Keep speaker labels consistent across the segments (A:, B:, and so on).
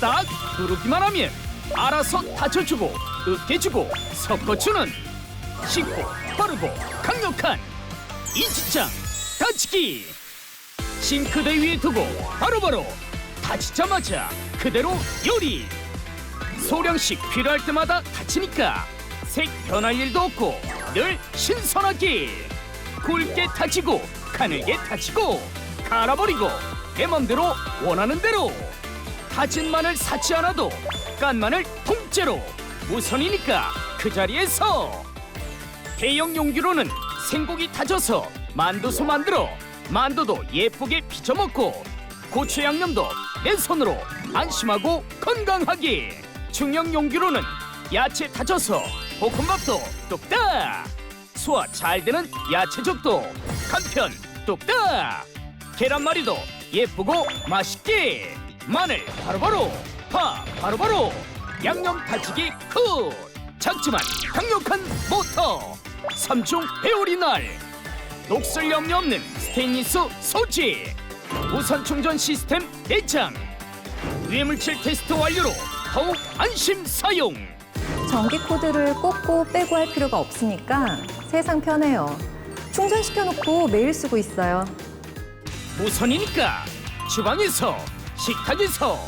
A: 딱 누르기만 하면 알아서 받쳐주고 으깨주고 섞어주는 쉽고 빠르고 강력한 이지장 다치기. 싱크대 위에 두고 바로 바로 다치자마자 그대로 요리. 소량씩 필요할 때마다 다치니까 색 변할 일도 없고 늘 신선하게 굵게 다치고 가늘게 다치고 갈아버리고 내 맘대로 원하는 대로 다진 마늘 사지 않아도 깐 마늘 통째로 우선이니까 그 자리에서. 대형 용기로는 생고기 다져서 만두소 만들어 만두도 예쁘게 비춰 먹고 고추 양념도 내 손으로 안심하고 건강하게. 중형 용기로는 야채 다져서 볶음밥도 뚝딱. 소화 잘 되는 야채죽도 간편 뚝딱. 계란말이도 예쁘고 맛있게 마늘 바로바로 파 바로바로 양념 다지기 굿 작지만 강력한 모터 삼중 회오리 날 녹슬 염려 없는 스테인리스 소재 무선 충전 시스템 내장 유해물질 테스트 완료로 더욱 안심 사용
B: 전기 코드를 꽂고 빼고 할 필요가 없으니까 세상 편해요. 충전시켜놓고 매일 쓰고 있어요.
A: 무선이니까 주방에서 식탁에서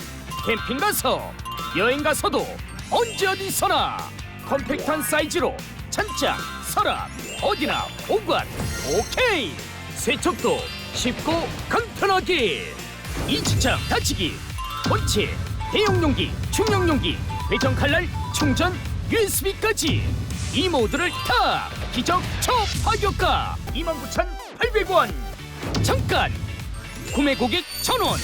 A: 캠핑 가서 여행 가서도 언제 어디서나 컴팩트한 사이즈로 찬장 서랍 어디나 보관. 오케이. 세척도 쉽고 간편하게. 이지장 다치기 본체 대용 용기 중형 용기 배정 칼날 충전 USB까지. 이 모드를 다 기적 초파격가 29,800원. 잠깐 구매 고객 전원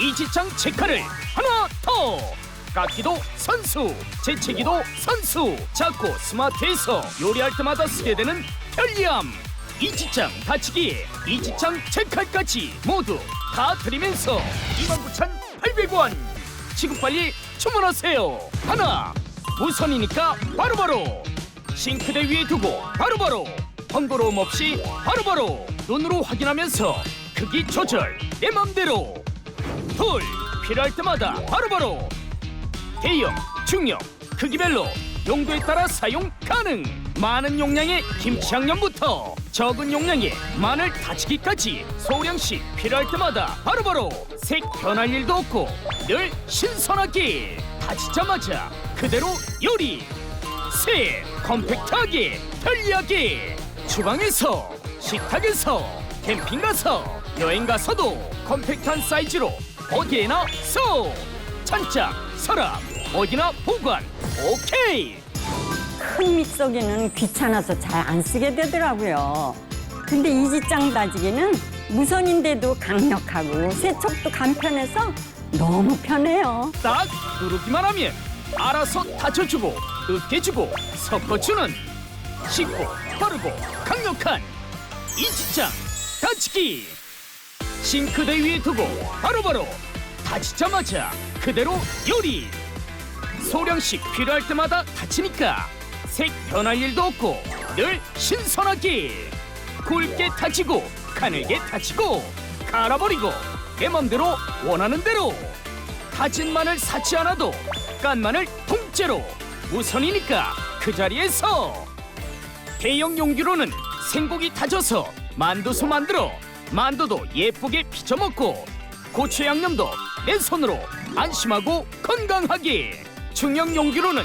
A: 이지창 체카를 하나 더. 깎기도 선수 재채기도 선수 작고 스마트해서 요리할 때마다 쓰게 되는 편리함. 이지창 다치기 이지창 체칼까지 모두 다 드리면서 29,800원. 지금 빨리 주문하세요. 하나 무선이니까 바로바로. 싱크대 위에 두고 바로바로. 번거로움 없이 바로 바로. 눈으로 확인하면서 크기 조절 내 맘대로 둘. 필요할 때마다 바로 바로. 대형 중형 크기별로 용도에 따라 사용 가능. 많은 용량의 김치 양념부터 적은 용량의 마늘 다치기까지 소량씩 필요할 때마다 바로 바로 색 변할 일도 없고 늘 신선하게 다치자마자 그대로 요리. 새 컴팩트하게 편리하게. 주방에서 식탁에서 캠핑 가서 여행 가서도 컴팩트한 사이즈로 어디에나 쏙 찬장 서랍 어디나 보관 오케이
C: 큰 믹서기는 귀찮아서 잘 안 쓰게 되더라고요. 근데 이지장 다지기는 무선인데도 강력하고 세척도 간편해서 너무 편해요.
A: 딱 누르기만 하면 알아서 다쳐주고 으깨주고 섞어주는 쉽고 빠르고 강력한 이지장 다치기 싱크대 위에 두고 바로바로 다치자마자 그대로 요리. 소량씩 필요할 때마다 다치니까 색 변할 일도 없고 늘 신선하게 굵게 다치고 가늘게 다치고 갈아버리고 내 맘대로 원하는 대로. 다진 마늘 사지 않아도 깐 마늘 통째로 우선이니까 그 자리에서. 대형 용기로는 생고기 다져서 만두소 만들어 만두도 예쁘게 비춰 먹고 고추 양념도 내 손으로 안심하고 건강하게. 중형 용기로는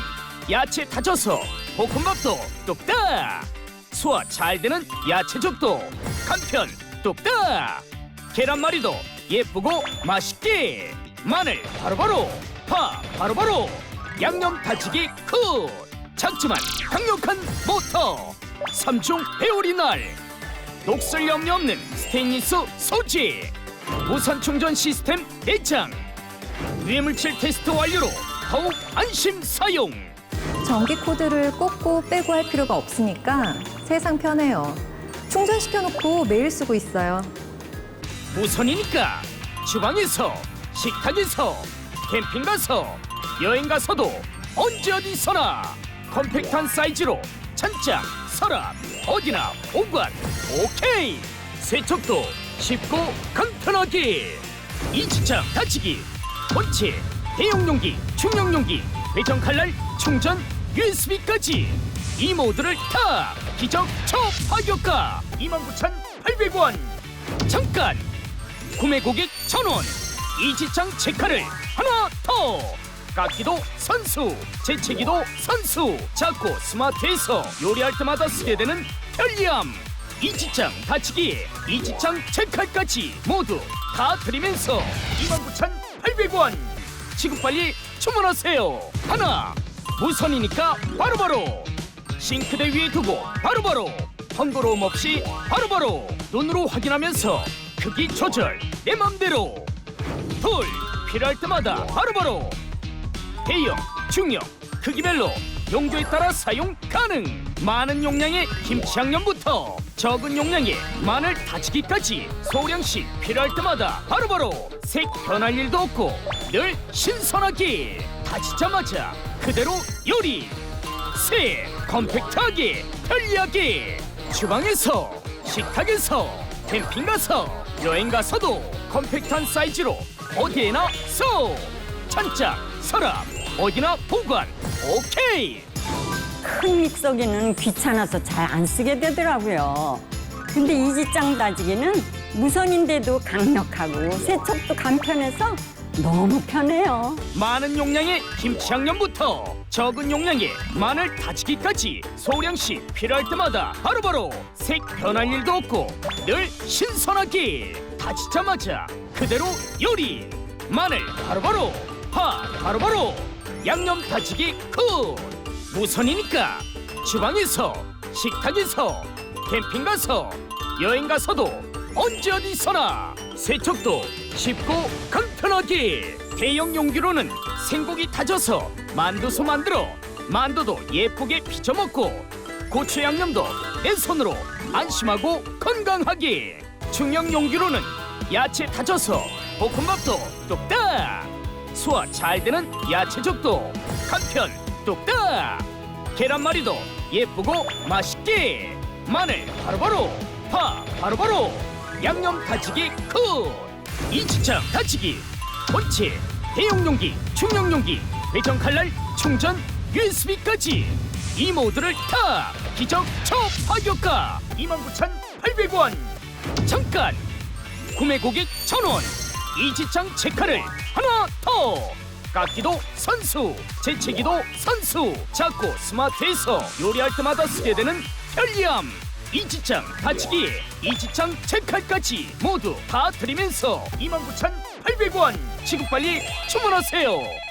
A: 야채 다져서 볶음밥도 뚝딱. 소화 잘 되는 야채죽도 간편 뚝딱. 계란말이도 예쁘고 맛있게. 마늘 바로바로 파 바로바로 양념 다지기 굿. 작지만 강력한 모터. 삼중 회오리 날 녹슬 염려 없는 스테인리스 소재 무선 충전 시스템 내장 유해 물질 테스트 완료로 더욱 안심 사용
B: 전기 코드를 꽂고 빼고 할 필요가 없으니까 세상 편해요. 충전시켜놓고 매일 쓰고 있어요.
A: 우선이니까 주방에서 식탁에서 캠핑 가서 여행 가서도 언제 어디서나 컴팩트한 사이즈로 찬장 서랍 어디나 보관 오케이. 세척도 쉽고 간편하게. 이지장 다치기 본체 대용 용기, 중형 용기, 회전 칼날, 충전, USB까지. 이 모드를 다 기적 초파격가 29,800원. 잠깐. 구매 고객 전원. 이지창 체카를 하나 더 깎기도 선수 재채기도 선수. 작고 스마트해서 요리할 때마다 쓰게 되는 편리함. 이지창 다치기 이지창 체칼까지 모두 다 드리면서 29,800원. 지금 빨리 주문하세요. 하나 무선이니까 바로바로. 싱크대 위에 두고 바로바로. 번거로움 없이 바로 바로. 눈으로 확인하면서 크기 조절 내 맘대로. 둘 필요할 때마다 바로바로 대형, 중형, 크기별로 용도에 따라 사용 가능. 많은 용량의 김치 양념부터 적은 용량의 마늘 다지기까지 소량씩 필요할 때마다 바로바로 색 변할 일도 없고 늘 신선하게 다지자마자 그대로 요리. 새 컴팩트하게 편리하게 주방에서 식탁에서 캠핑 가서 여행 가서도 컴팩트한 사이즈로 어디에나 써. 찬짝 서랍 어디나 보관 오케이
C: 큰 믹서기는 귀찮아서 잘 안 쓰게 되더라고요. 근데 이지짱 다지기는 무선인데도 강력하고 세척도 간편해서 너무 편해요.
A: 많은 용량의 김치 양념부터 적은 용량의 마늘 다지기까지 소량씩 필요할 때마다 바로바로 색 변할 일도 없고 늘 신선하게 다지자마자 그대로 요리 마늘 바로바로 파 바로바로 양념 다지기 굿! 무선이니까 주방에서 식탁에서 캠핑 가서 여행 가서도 언제 어디서나 세척도 쉽고 간편하게 대형 용기로는 생고기 다져서 만두소 만들어 만두도 예쁘게 비춰 먹고 고추 양념도 내 손으로 안심하고 건강하게 중형 용기로는 야채 다져서 볶음밥도 뚝딱 소화 잘 되는 야채죽도. 간편 뚝딱. 계란말이도 예쁘고 맛있게. 마늘 바로바로 파 바로바로. 양념 다지기 굿. 이지창 다지기 본체 대용 용기 중형 용기 회전 칼날 충전 USB까지. 이 모드를 다 기적 초파격가 29,800원. 잠깐 구매 고객 전원 이지창 체카를 하나 더! 깎기도 선수 재채기도 선수 작고 스마트해서 요리할 때마다 쓰게 되는 편리함. 이지창 다치기 이지창 체칼까지 모두 다 드리면서 29,800원. 지금 빨리 주문하세요